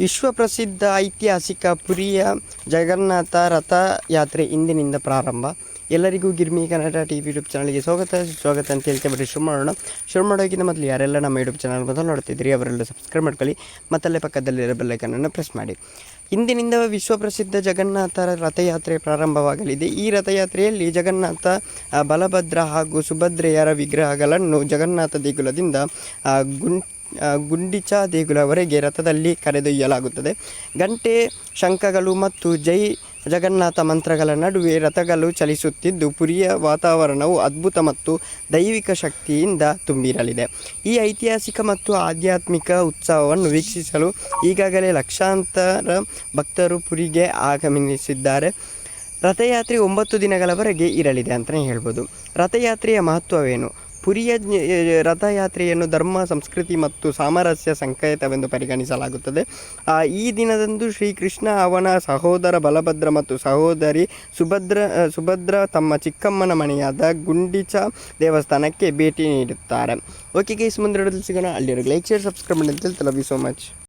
ವಿಶ್ವ ಪ್ರಸಿದ್ಧ ಐತಿಹಾಸಿಕ ಪುರಿಯ ಜಗನ್ನಾಥ ರಥಯಾತ್ರೆ ಇಂದಿನಿಂದ ಪ್ರಾರಂಭ. ಎಲ್ಲರಿಗೂ Girmi Kannada T V YouTube ಚಾನಲ್ಗೆ ಸ್ವಾಗತ. ಸ್ವಾಗತ ಅಂತ ಹೇಳ್ತೇವೆ ಶುರು ಮಾಡೋಣ ಶುರು ಮಾಡೋಕ್ಕಿಂತ ಮೊದಲು ಯಾರೆಲ್ಲ ನಮ್ಮ ಯೂಟ್ಯೂಬ್ ಚಾನಲ್ ಮೊದಲು ನೋಡ್ತಿದ್ರಿ ಅವರೆಲ್ಲ ಸಬ್ಸ್ಕ್ರೈಬ್ ಮಾಡ್ಕೊಳ್ಳಿ, ಮತ್ತಲ್ಲೇ ಪಕ್ಕದಲ್ಲಿರೋ ಬೆಲ್ಲೈಕನನ್ನು ಪ್ರೆಸ್ ಮಾಡಿ. ಇಂದಿನಿಂದ ವಿಶ್ವಪ್ರಸಿದ್ಧ ಜಗನ್ನಾಥ ರಥಯಾತ್ರೆ ಪ್ರಾರಂಭವಾಗಲಿದೆ. ಈ ರಥಯಾತ್ರೆಯಲ್ಲಿ ಜಗನ್ನಾಥ ಬಲಭದ್ರ ಹಾಗೂ ಸುಭದ್ರೆಯರ ವಿಗ್ರಹಗಳನ್ನು ಜಗನ್ನಾಥ ದೇಗುಲದಿಂದ ಗುಂಟ್ ಗುಂಡಿಚಾ ದೇಗುಲವರೆಗೆ ರಥದಲ್ಲಿ ಕರೆದೊಯ್ಯಲಾಗುತ್ತದೆ. ಗಂಟೆ, ಶಂಖಗಳು ಮತ್ತು ಜೈ ಜಗನ್ನಾಥ ಮಂತ್ರಗಳ ನಡುವೆ ರಥಗಳು ಚಲಿಸುತ್ತಿದ್ದು ಪುರಿಯ ವಾತಾವರಣವು ಅದ್ಭುತ ಮತ್ತು ದೈವಿಕ ಶಕ್ತಿಯಿಂದ ತುಂಬಿರಲಿದೆ. ಈ ಐತಿಹಾಸಿಕ ಮತ್ತು ಆಧ್ಯಾತ್ಮಿಕ ಉತ್ಸವವನ್ನು ವೀಕ್ಷಿಸಲು ಈಗಾಗಲೇ ಲಕ್ಷಾಂತರ ಭಕ್ತರು ಪುರಿಗೆ ಆಗಮನಿಸಿದ್ದಾರೆ ರಥಯಾತ್ರೆ ಒಂಬತ್ತು ದಿನಗಳವರೆಗೆ ಇರಲಿದೆ ಅಂತಲೇ ಹೇಳ್ಬೋದು. ರಥಯಾತ್ರೆಯ ಮಹತ್ವವೇನು? ಪುರಿಯ ರಥಯಾತ್ರೆಯನ್ನು ಧರ್ಮ, ಸಂಸ್ಕೃತಿ ಮತ್ತು ಸಾಮರಸ್ಯ ಸಂಕೇತವೆಂದು ಪರಿಗಣಿಸಲಾಗುತ್ತದೆ. ಈ ದಿನದಂದು ಶ್ರೀಕೃಷ್ಣ ಅವನ ಸಹೋದರ ಬಲಭದ್ರ ಮತ್ತು ಸಹೋದರಿ ಸುಭದ್ರ ಸುಭದ್ರ ತಮ್ಮ ಚಿಕ್ಕಮ್ಮನ ಮನೆಯಾದ ಗುಂಡಿಚ ದೇವಸ್ಥಾನಕ್ಕೆ ಭೇಟಿ ನೀಡುತ್ತಾರೆ. ಓಕೆ ಗೈಸ್ ಮುಂದೆ ಸಿಗೋಣ. ಅಲ್ಲಿರೋ ಲೈಕ್ ಶೇರ್ ಸಬ್ಸ್ಕ್ರೈಬ್ ಮಾಡಿ ಲವ್ ಯು ಸೋ ಮಚ್